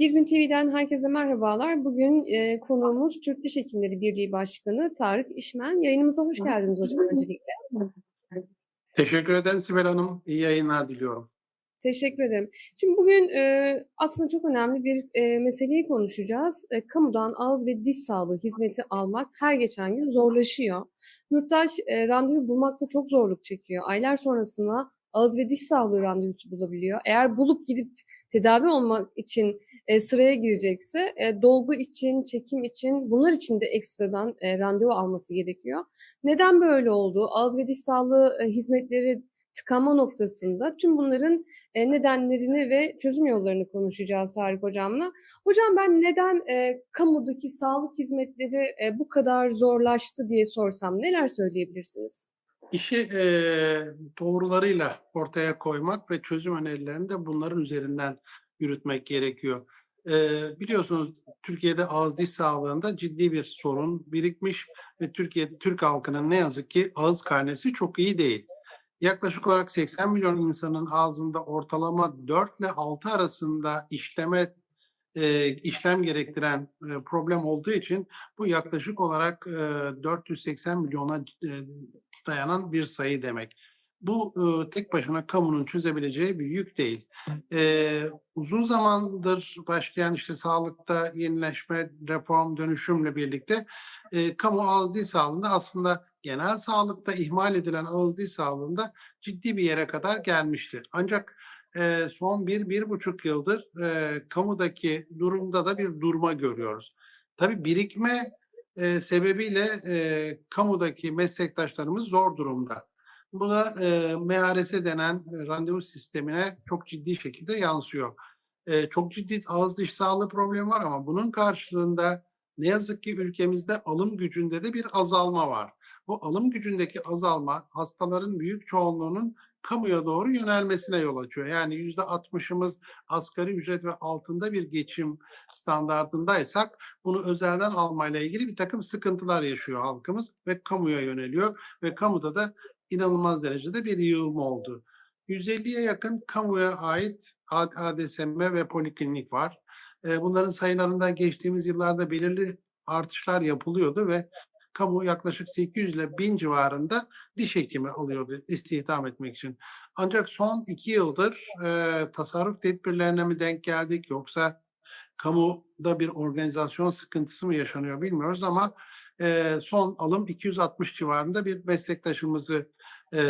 Bir Gün TV'den herkese merhabalar. Bugün e, konuğumuz Türk Diş Hekimleri Birliği Başkanı Tarık İşmen. Yayınımıza hoş geldiniz hocam öncelikle. Teşekkür ederim Sibel Hanım. İyi yayınlar diliyorum. Teşekkür ederim. Şimdi bugün e, aslında çok önemli bir e, meseleyi konuşacağız. E, kamudan ağız ve diş sağlığı hizmeti almak her geçen gün zorlaşıyor. Yurttaş e, randevu bulmakta çok zorluk çekiyor. Aylar sonrasında ağız ve diş sağlığı randevusu bulabiliyor. Eğer bulup gidip tedavi olmak için e, sıraya girecekse e, dolgu için, çekim için bunlar için de ekstradan e, randevu alması gerekiyor. Neden böyle oldu? Ağız ve diş sağlığı e, hizmetleri tıkanma noktasında tüm bunların e, nedenlerini ve çözüm yollarını konuşacağız Tarık Hocam'la. Hocam ben neden e, kamudaki sağlık hizmetleri e, bu kadar zorlaştı diye sorsam neler söyleyebilirsiniz? İşi e, doğrularıyla ortaya koymak ve çözüm önerilerini de bunların üzerinden yürütmek gerekiyor. E, biliyorsunuz Türkiye'de ağız diş sağlığında ciddi bir sorun birikmiş ve Türkiye Türk halkının ne yazık ki ağız karnesi çok iyi değil. Yaklaşık olarak 80 milyon insanın ağzında ortalama 4 ile 6 arasında işleme e, işlem gerektiren e, problem olduğu için bu yaklaşık olarak e, 480 milyona e, dayanan bir sayı demek. Bu e, tek başına kamunun çözebileceği bir yük değil. E, uzun zamandır başlayan işte sağlıkta yenileşme, reform, dönüşümle birlikte e, kamu ağız dil sağlığında aslında genel sağlıkta ihmal edilen ağız dil sağlığında ciddi bir yere kadar gelmiştir. Ancak e, son bir, bir buçuk yıldır e, kamudaki durumda da bir durma görüyoruz. Tabii birikme e, sebebiyle e, kamudaki meslektaşlarımız zor durumda. Bu da e, MHRS denen e, randevu sistemine çok ciddi şekilde yansıyor. E, çok ciddi ağız diş sağlığı problemi var ama bunun karşılığında ne yazık ki ülkemizde alım gücünde de bir azalma var. Bu alım gücündeki azalma hastaların büyük çoğunluğunun kamuya doğru yönelmesine yol açıyor. Yani yüzde altmışımız asgari ücret ve altında bir geçim standartındaysak bunu özelden almayla ilgili bir takım sıkıntılar yaşıyor halkımız ve kamuya yöneliyor ve kamuda da inanılmaz derecede bir yığılma oldu. 150'ye yakın kamuya ait ADSM ve poliklinik var. Bunların sayılarında geçtiğimiz yıllarda belirli artışlar yapılıyordu ve kamu yaklaşık 800 ile 1000 civarında diş hekimi alıyordu istihdam etmek için. Ancak son iki yıldır e, tasarruf tedbirlerine mi denk geldik yoksa kamuda bir organizasyon sıkıntısı mı yaşanıyor bilmiyoruz ama e, son alım 260 civarında bir meslektaşımızı e,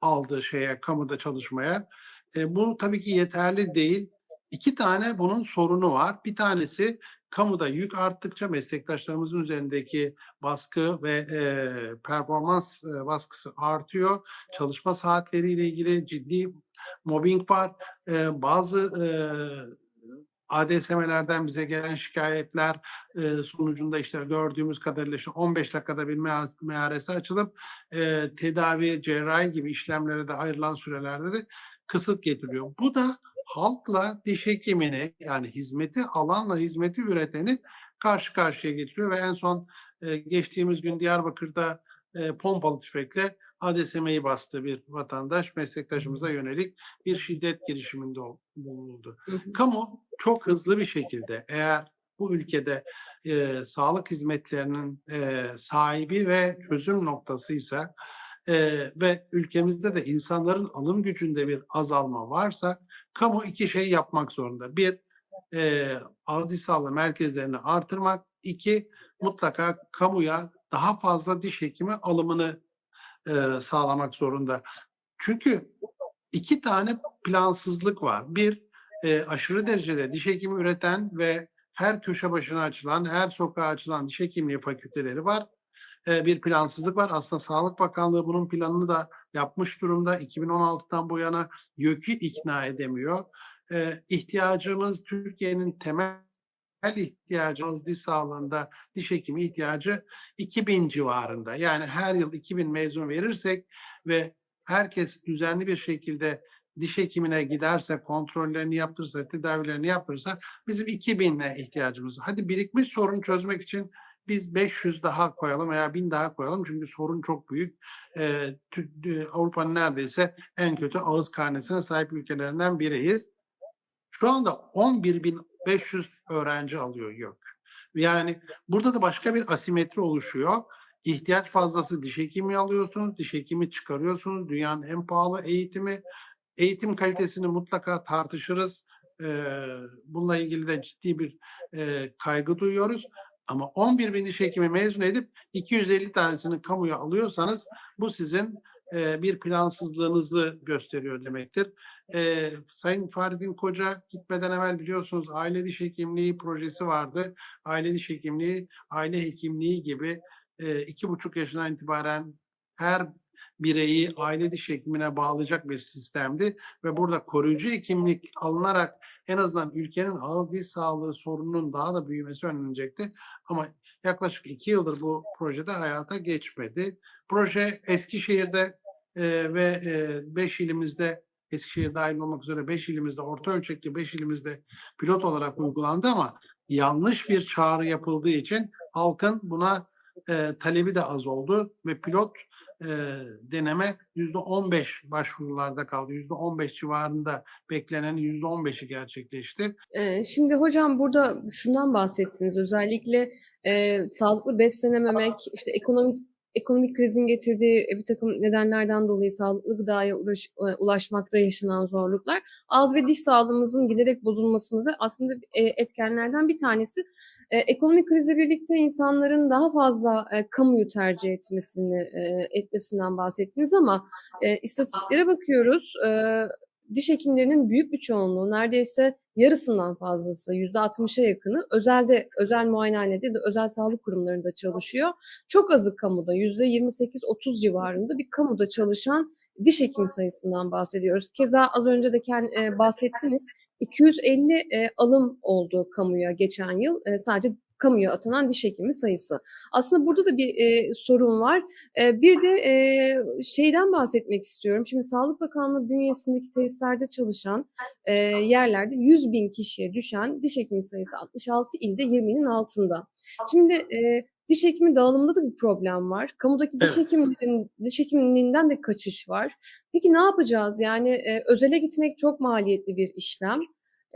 aldı şeye kamuda çalışmaya. E, bu tabii ki yeterli değil. İki tane bunun sorunu var. Bir tanesi kamuda yük arttıkça meslektaşlarımızın üzerindeki baskı ve e, performans e, baskısı artıyor. Çalışma saatleriyle ilgili ciddi mobbing var. E, bazı e, ADSM'lerden bize gelen şikayetler e, sonucunda işte gördüğümüz kadarıyla işte 15 dakikada bir MRS açılıp e, tedavi, cerrahi gibi işlemlere de ayrılan sürelerde de kısıt getiriyor. Bu da halkla diş hekimini yani hizmeti alanla hizmeti üreteni karşı karşıya getiriyor ve en son e, geçtiğimiz gün Diyarbakır'da e, pompalı tüfekle ADSM'yi bastı bir vatandaş. Meslektaşımıza yönelik bir şiddet girişiminde bulunuldu. Kamu çok hızlı bir şekilde eğer bu ülkede e, sağlık hizmetlerinin e, sahibi ve çözüm noktasıysa e, ve ülkemizde de insanların alım gücünde bir azalma varsa kamu iki şey yapmak zorunda. Bir, e, ağız sağlığı merkezlerini artırmak. İki, mutlaka kamuya daha fazla diş hekimi alımını e, sağlamak zorunda. Çünkü iki tane plansızlık var. Bir, e, aşırı derecede diş hekimi üreten ve her köşe başına açılan, her sokağa açılan diş hekimliği fakülteleri var. E, bir plansızlık var. Aslında Sağlık Bakanlığı bunun planını da yapmış durumda. 2016'dan bu yana YÖK'ü ikna edemiyor. E, ihtiyacımız Türkiye'nin temel ihtiyacımız diş sağlığında diş hekimi ihtiyacı 2000 civarında. Yani her yıl 2000 mezun verirsek ve herkes düzenli bir şekilde diş hekimine giderse, kontrollerini yaptırırsa, tedavilerini yaptırırsa bizim 2000'e ihtiyacımız. Hadi birikmiş sorunu çözmek için biz 500 daha koyalım veya 1000 daha koyalım çünkü sorun çok büyük. Ee, Avrupa'nın neredeyse en kötü ağız karnesine sahip ülkelerinden biriyiz. Şu anda 11.500 öğrenci alıyor YÖK. Yani burada da başka bir asimetri oluşuyor. İhtiyaç fazlası diş hekimi alıyorsunuz, diş hekimi çıkarıyorsunuz. Dünyanın en pahalı eğitimi. Eğitim kalitesini mutlaka tartışırız. Bununla ilgili de ciddi bir e, kaygı duyuyoruz. Ama 11 bin diş hekimi mezun edip 250 tanesini kamuya alıyorsanız bu sizin e, bir plansızlığınızı gösteriyor demektir. E, Sayın Fahrettin Koca gitmeden evvel biliyorsunuz aile diş hekimliği projesi vardı. Aile diş hekimliği, aile hekimliği gibi e, iki buçuk yaşından itibaren her bireyi aile diş hekimine bağlayacak bir sistemdi ve burada koruyucu hekimlik alınarak en azından ülkenin ağız diş sağlığı sorununun daha da büyümesi önlenecekti. Ama yaklaşık iki yıldır bu projede hayata geçmedi. Proje Eskişehir'de e, ve e, beş ilimizde Eskişehir dahil olmak üzere 5 ilimizde, orta ölçekli 5 ilimizde pilot olarak uygulandı ama yanlış bir çağrı yapıldığı için halkın buna e, talebi de az oldu ve pilot e, deneme %15 başvurularda kaldı. %15 civarında beklenen %15'i gerçekleşti. Ee, Şimdi hocam burada şundan bahsettiniz. Özellikle e, sağlıklı beslenememek, işte ekonomik ekonomik krizin getirdiği e, bir takım nedenlerden dolayı sağlıklı gıdaya uğraş- e, ulaşmakta yaşanan zorluklar, ağız ve diş sağlığımızın giderek bozulmasını da aslında e, etkenlerden bir tanesi. Ekonomik krizle birlikte insanların daha fazla kamuyu tercih etmesini etmesinden bahsettiniz ama istatistiklere bakıyoruz. Diş hekimlerinin büyük bir çoğunluğu neredeyse yarısından fazlası yüzde 60'a yakını özelde özel muayenehanede de özel sağlık kurumlarında çalışıyor. Çok azı kamuda yüzde 28-30 civarında bir kamuda çalışan diş hekimi sayısından bahsediyoruz. Keza az önce de e, bahsettiniz 250 e, alım oldu kamuya geçen yıl e, sadece kamuya atanan diş hekimi sayısı. Aslında burada da bir e, sorun var. E, bir de e, şeyden bahsetmek istiyorum. Şimdi Sağlık Bakanlığı bünyesindeki tesislerde çalışan e, yerlerde 100 bin kişiye düşen diş hekimi sayısı 66 ilde 20'nin altında. Şimdi e, diş hekimi dağılımında da bir problem var. Kamudaki diş Evet. hekimlerin diş hekimliğinden de kaçış var. Peki ne yapacağız? Yani e, özele gitmek çok maliyetli bir işlem.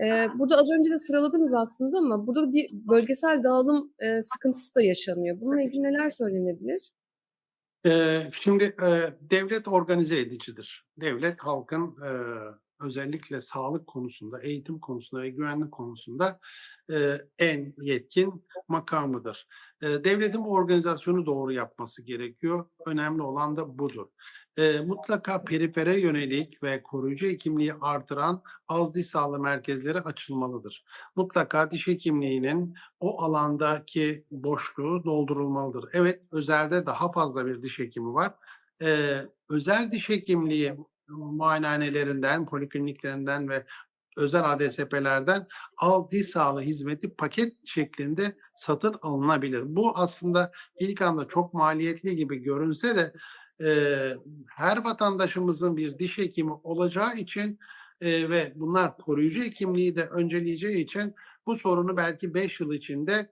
E, burada az önce de sıraladınız aslında ama burada bir bölgesel dağılım e, sıkıntısı da yaşanıyor. Bununla ilgili neler söylenebilir? Ee, şimdi e, devlet organize edicidir. Devlet halkın e, özellikle sağlık konusunda, eğitim konusunda ve güvenlik konusunda e, en yetkin makamıdır. E, devletin bu organizasyonu doğru yapması gerekiyor. Önemli olan da budur. E, mutlaka perifere yönelik ve koruyucu hekimliği artıran az diş sağlığı merkezleri açılmalıdır. Mutlaka diş hekimliğinin o alandaki boşluğu doldurulmalıdır. Evet, özelde daha fazla bir diş hekimi var. Ee, özel diş hekimliği muayenehanelerinden, polikliniklerinden ve özel ADSP'lerden az diş sağlığı hizmeti paket şeklinde satın alınabilir. Bu aslında ilk anda çok maliyetli gibi görünse de e, her vatandaşımızın bir diş hekimi olacağı için e, ve bunlar koruyucu hekimliği de önceleyeceği için bu sorunu belki 5 yıl içinde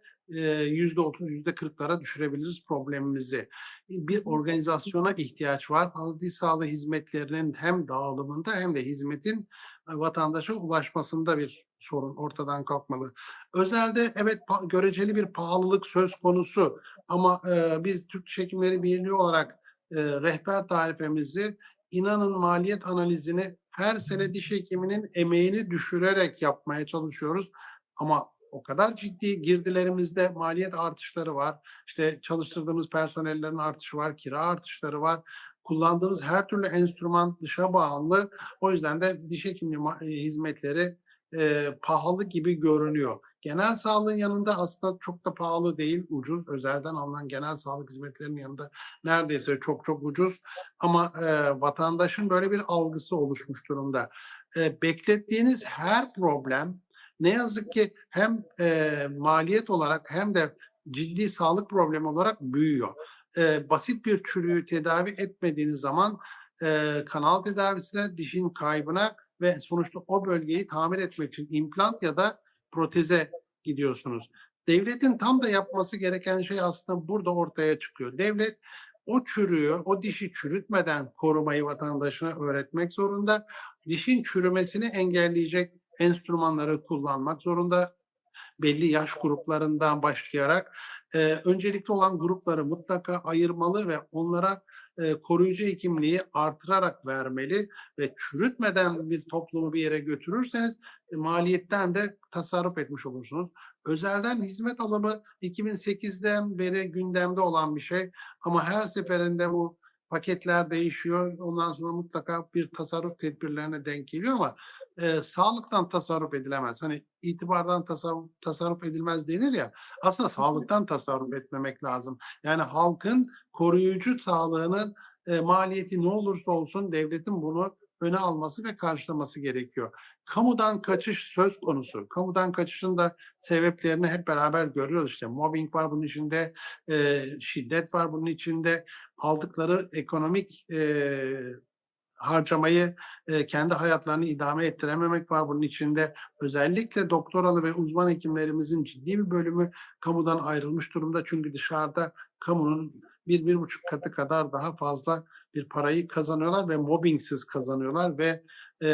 yüzde otuz, yüzde kırklara düşürebiliriz problemimizi. Bir organizasyona ihtiyaç var. Diş sağlığı hizmetlerinin hem dağılımında hem de hizmetin vatandaşa ulaşmasında bir sorun ortadan kalkmalı. Özelde evet göreceli bir pahalılık söz konusu ama e, biz Türk Hekimleri Birliği olarak e, rehber tarifemizi inanın maliyet analizini her sene diş hekiminin emeğini düşürerek yapmaya çalışıyoruz. Ama o kadar ciddi girdilerimizde maliyet artışları var. İşte çalıştırdığımız personellerin artışı var, kira artışları var. Kullandığımız her türlü enstrüman dışa bağımlı. O yüzden de diş hekimliği e, hizmetleri e, pahalı gibi görünüyor. Genel sağlığın yanında aslında çok da pahalı değil, ucuz. Özelden alınan genel sağlık hizmetlerinin yanında neredeyse çok çok ucuz. Ama e, vatandaşın böyle bir algısı oluşmuş durumda. E, beklettiğiniz her problem ne yazık ki hem e, maliyet olarak hem de ciddi sağlık problemi olarak büyüyor. E, basit bir çürüğü tedavi etmediğiniz zaman e, kanal tedavisine, dişin kaybına ve sonuçta o bölgeyi tamir etmek için implant ya da proteze gidiyorsunuz. Devletin tam da yapması gereken şey aslında burada ortaya çıkıyor. Devlet o çürüğü, o dişi çürütmeden korumayı vatandaşına öğretmek zorunda. Dişin çürümesini engelleyecek enstrümanları kullanmak zorunda. Belli yaş gruplarından başlayarak e, öncelikli olan grupları mutlaka ayırmalı ve onlara e, koruyucu hekimliği artırarak vermeli ve çürütmeden bir toplumu bir yere götürürseniz maliyetten de tasarruf etmiş olursunuz. Özelden hizmet alımı 2008'den beri gündemde olan bir şey ama her seferinde bu paketler değişiyor. Ondan sonra mutlaka bir tasarruf tedbirlerine denk geliyor ama e, sağlıktan tasarruf edilemez. Hani itibardan tasarruf, tasarruf edilmez denir ya. Aslında sağlıktan tasarruf etmemek lazım. Yani halkın koruyucu sağlığının e, maliyeti ne olursa olsun devletin bunu öne alması ve karşılaması gerekiyor. Kamudan kaçış söz konusu. Kamudan kaçışın da sebeplerini hep beraber görüyoruz. İşte mobbing var bunun içinde, e, şiddet var bunun içinde, aldıkları ekonomik e, harcamayı e, kendi hayatlarını idame ettirememek var bunun içinde. Özellikle doktoralı ve uzman hekimlerimizin ciddi bir bölümü kamudan ayrılmış durumda. Çünkü dışarıda kamunun bir, bir buçuk katı kadar daha fazla bir parayı kazanıyorlar ve mobbingsiz kazanıyorlar ve e,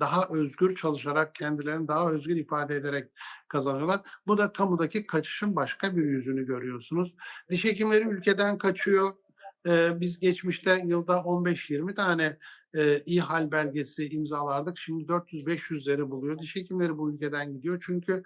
daha özgür çalışarak kendilerini daha özgür ifade ederek kazanıyorlar. Bu da kamudaki kaçışın başka bir yüzünü görüyorsunuz. Diş hekimleri ülkeden kaçıyor. E, biz geçmişte yılda 15-20 tane e, iyi hal belgesi imzalardık. Şimdi 400-500'leri buluyor. Diş hekimleri bu ülkeden gidiyor. Çünkü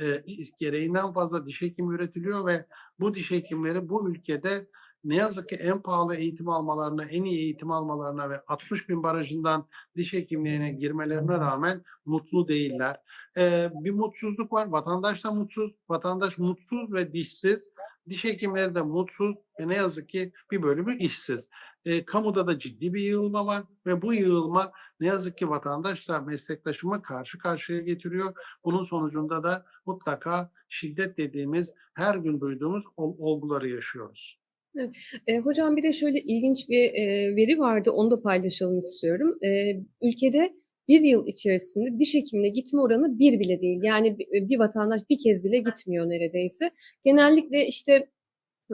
e, gereğinden fazla diş hekimi üretiliyor ve bu diş hekimleri bu ülkede ne yazık ki en pahalı eğitim almalarına, en iyi eğitim almalarına ve 60 bin barajından diş hekimliğine girmelerine rağmen mutlu değiller. Ee, bir mutsuzluk var. Vatandaş da mutsuz. Vatandaş mutsuz ve dişsiz. Diş hekimleri de mutsuz ve ne yazık ki bir bölümü işsiz. E, kamuda da ciddi bir yığılma var ve bu yığılma ne yazık ki vatandaşla meslektaşımı karşı karşıya getiriyor. Bunun sonucunda da mutlaka şiddet dediğimiz her gün duyduğumuz ol- olguları yaşıyoruz. E, hocam bir de şöyle ilginç bir e, veri vardı, onu da paylaşalım istiyorum. E, ülkede bir yıl içerisinde diş hekimine gitme oranı bir bile değil. Yani bir, bir vatandaş bir kez bile gitmiyor neredeyse. Genellikle işte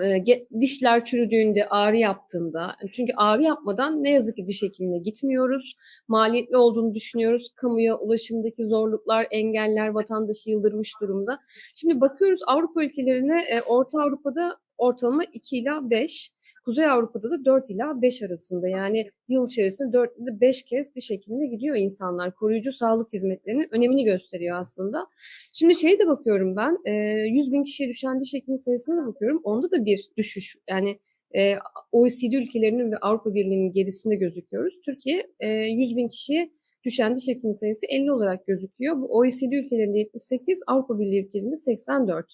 e, dişler çürüdüğünde, ağrı yaptığında, çünkü ağrı yapmadan ne yazık ki diş hekimine gitmiyoruz. Maliyetli olduğunu düşünüyoruz. Kamuya ulaşımdaki zorluklar, engeller vatandaşı yıldırmış durumda. Şimdi bakıyoruz Avrupa ülkelerine, e, Orta Avrupa'da ortalama 2 ila 5. Kuzey Avrupa'da da 4 ila 5 arasında. Yani yıl içerisinde 4 ile 5 kez diş hekimine gidiyor insanlar. Koruyucu sağlık hizmetlerinin önemini gösteriyor aslında. Şimdi şeye de bakıyorum ben. e, 100 bin kişiye düşen diş hekimi sayısına da bakıyorum. Onda da bir düşüş. Yani e, OECD ülkelerinin ve Avrupa Birliği'nin gerisinde gözüküyoruz. Türkiye e, 100 bin kişiye düşen diş hekimi sayısı 50 olarak gözüküyor. Bu OECD ülkelerinde 78, Avrupa Birliği ülkelerinde 84.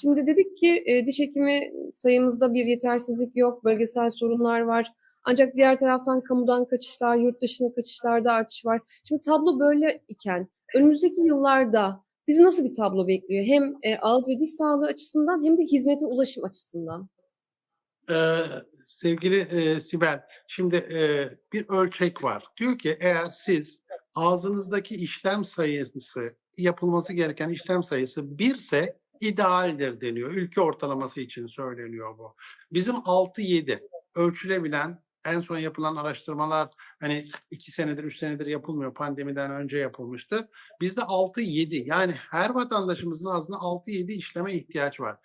Şimdi dedik ki e, diş hekimi sayımızda bir yetersizlik yok, bölgesel sorunlar var. Ancak diğer taraftan kamudan kaçışlar, yurt dışına kaçışlarda artış var. Şimdi tablo böyle iken önümüzdeki yıllarda bizi nasıl bir tablo bekliyor? Hem e, ağız ve diş sağlığı açısından hem de hizmete ulaşım açısından. Ee, sevgili e, Sibel, şimdi e, bir ölçek var. Diyor ki eğer siz ağzınızdaki işlem sayısı, yapılması gereken işlem sayısı birse idealdir deniyor. Ülke ortalaması için söyleniyor bu. Bizim 6-7 ölçülebilen en son yapılan araştırmalar hani iki senedir, üç senedir yapılmıyor. Pandemiden önce yapılmıştı. Bizde 6-7 yani her vatandaşımızın ağzına 6-7 işleme ihtiyaç var.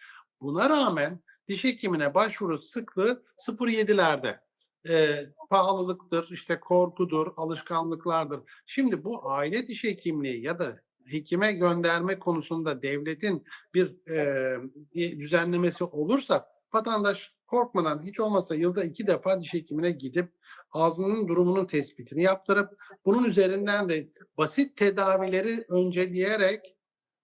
Buna rağmen diş hekimine başvuru sıklığı 0.7'lerde. E, pahalılıktır, işte korkudur, alışkanlıklardır. Şimdi bu aile diş hekimliği ya da hekime gönderme konusunda devletin bir e, düzenlemesi olursa vatandaş korkmadan hiç olmazsa yılda iki defa diş hekimine gidip ağzının durumunun tespitini yaptırıp bunun üzerinden de basit tedavileri önceleyerek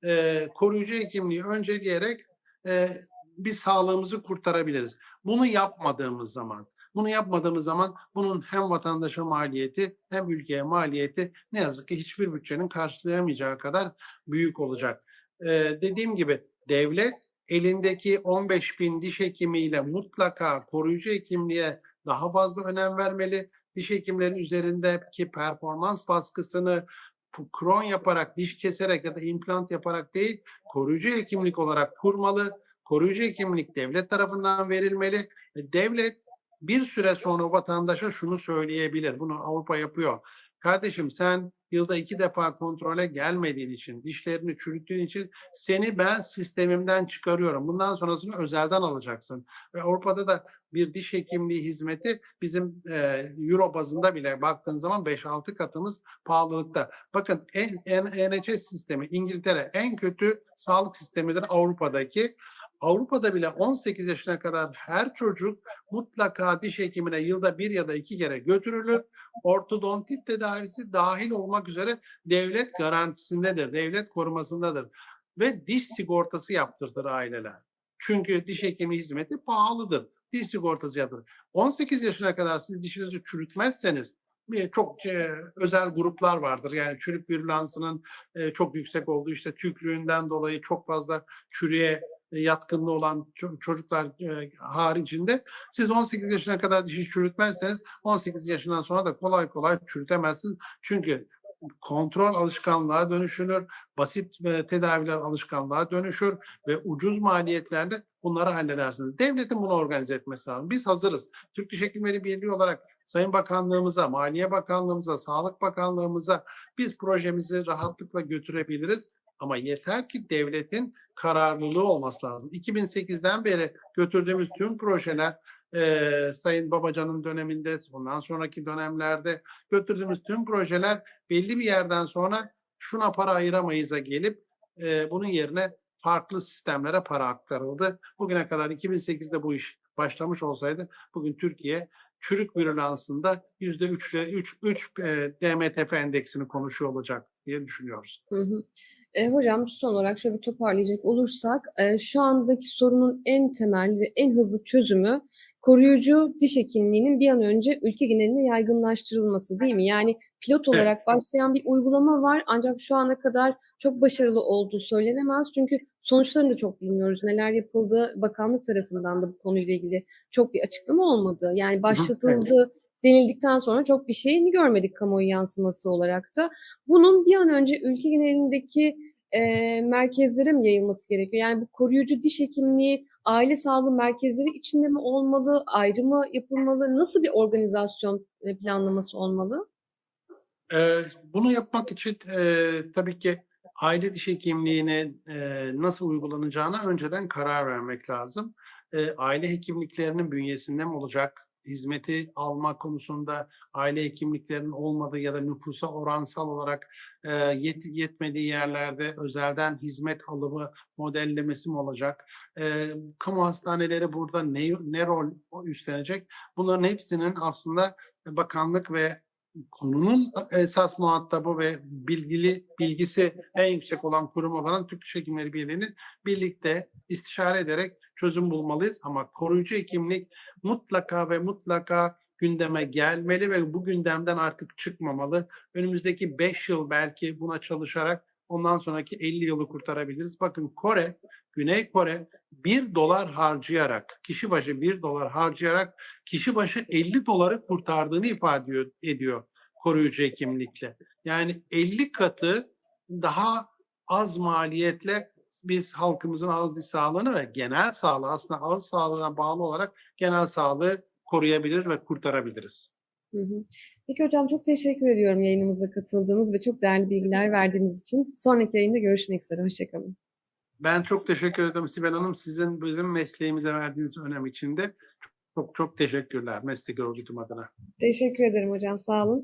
e, koruyucu hekimliği önceleyerek e, biz sağlığımızı kurtarabiliriz. Bunu yapmadığımız zaman, bunu yapmadığımız zaman bunun hem vatandaşa maliyeti hem ülkeye maliyeti ne yazık ki hiçbir bütçenin karşılayamayacağı kadar büyük olacak. Ee, dediğim gibi devlet elindeki 15 bin diş hekimiyle mutlaka koruyucu hekimliğe daha fazla önem vermeli. Diş hekimlerin üzerindeki performans baskısını kron yaparak, diş keserek ya da implant yaparak değil, koruyucu hekimlik olarak kurmalı koruyucu hekimlik devlet tarafından verilmeli. Devlet bir süre sonra vatandaşa şunu söyleyebilir. Bunu Avrupa yapıyor. Kardeşim sen yılda iki defa kontrole gelmediğin için, dişlerini çürüttüğün için seni ben sistemimden çıkarıyorum. Bundan sonrasını özelden alacaksın. Ve Avrupa'da da bir diş hekimliği hizmeti bizim e, euro bazında bile baktığın zaman 5-6 katımız pahalılıkta. Bakın en, en, NHS sistemi İngiltere en kötü sağlık sistemidir Avrupa'daki. Avrupa'da bile 18 yaşına kadar her çocuk mutlaka diş hekimine yılda bir ya da iki kere götürülür. Ortodontit tedavisi dahil olmak üzere devlet garantisindedir, devlet korumasındadır. Ve diş sigortası yaptırtır aileler. Çünkü diş hekimi hizmeti pahalıdır. Diş sigortası yaptırır. 18 yaşına kadar siz dişinizi çürütmezseniz çok e, özel gruplar vardır. Yani çürük virülansının e, çok yüksek olduğu işte tükrüğünden dolayı çok fazla çürüye yatkınlığı olan ço- çocuklar e, haricinde siz 18 yaşına kadar dişi çürütmezseniz 18 yaşından sonra da kolay kolay çürütemezsiniz. Çünkü kontrol alışkanlığa dönüşülür, basit e, tedaviler alışkanlığa dönüşür ve ucuz maliyetlerle bunları halledersiniz. Devletin bunu organize etmesi lazım. Biz hazırız. Türk Diş Hekimleri Birliği olarak Sayın Bakanlığımıza, Maliye Bakanlığımıza, Sağlık Bakanlığımıza biz projemizi rahatlıkla götürebiliriz. Ama yeter ki devletin kararlılığı olması lazım. 2008'den beri götürdüğümüz tüm projeler eee, Sayın Babacan'ın döneminde, bundan sonraki dönemlerde götürdüğümüz tüm projeler belli bir yerden sonra şuna para ayıramayız'a gelip eee, bunun yerine farklı sistemlere para aktarıldı. Bugüne kadar 2008'de bu iş başlamış olsaydı bugün Türkiye çürük virülansında yüzde üçle üç, üç e, DMTF endeksini konuşuyor olacak diye düşünüyoruz. Hı hı. E, hocam son olarak şöyle bir toparlayacak olursak e, şu andaki sorunun en temel ve en hızlı çözümü koruyucu diş hekimliğinin bir an önce ülke genelinde yaygınlaştırılması değil mi? Yani pilot olarak başlayan bir uygulama var ancak şu ana kadar çok başarılı olduğu söylenemez. Çünkü sonuçlarını da çok bilmiyoruz. Neler yapıldı bakanlık tarafından da bu konuyla ilgili çok bir açıklama olmadı. Yani başlatıldı denildikten sonra çok bir şeyini görmedik kamuoyu yansıması olarak da. Bunun bir an önce ülke genelindeki e, merkezlere mi yayılması gerekiyor? Yani bu koruyucu diş hekimliği aile sağlığı merkezleri içinde mi olmalı, ayrı mı yapılmalı? Nasıl bir organizasyon planlaması olmalı? Ee, bunu yapmak için e, tabii ki aile diş hekimliğine e, nasıl uygulanacağına önceden karar vermek lazım. E, aile hekimliklerinin bünyesinde mi olacak? Hizmeti alma konusunda aile hekimliklerinin olmadığı ya da nüfusa oransal olarak e, yet- yetmediği yerlerde özelden hizmet alımı modellemesi mi olacak? E, kamu hastaneleri burada ne, ne rol üstlenecek? Bunların hepsinin aslında bakanlık ve konunun esas muhatabı ve bilgili bilgisi en yüksek olan kurum olan Türk Diş Hekimleri Birliği'nin birlikte istişare ederek çözüm bulmalıyız. Ama koruyucu hekimlik mutlaka ve mutlaka gündeme gelmeli ve bu gündemden artık çıkmamalı. Önümüzdeki 5 yıl belki buna çalışarak ondan sonraki 50 yılı kurtarabiliriz. Bakın Kore, Güney Kore 1 dolar harcayarak, kişi başı 1 dolar harcayarak kişi başı 50 doları kurtardığını ifade ediyor, koruyucu hekimlikle. Yani 50 katı daha az maliyetle biz halkımızın ağız diş sağlığını ve genel sağlığı aslında ağız sağlığına bağlı olarak genel sağlığı koruyabilir ve kurtarabiliriz. Hı hı. Peki hocam çok teşekkür ediyorum yayınımıza katıldığınız ve çok değerli bilgiler verdiğiniz için. Sonraki yayında görüşmek üzere. Hoşçakalın. Ben çok teşekkür ederim Sibel Hanım. Sizin bizim mesleğimize verdiğiniz önem için de çok çok teşekkürler meslek örgütüm adına. Teşekkür ederim hocam. Sağ olun.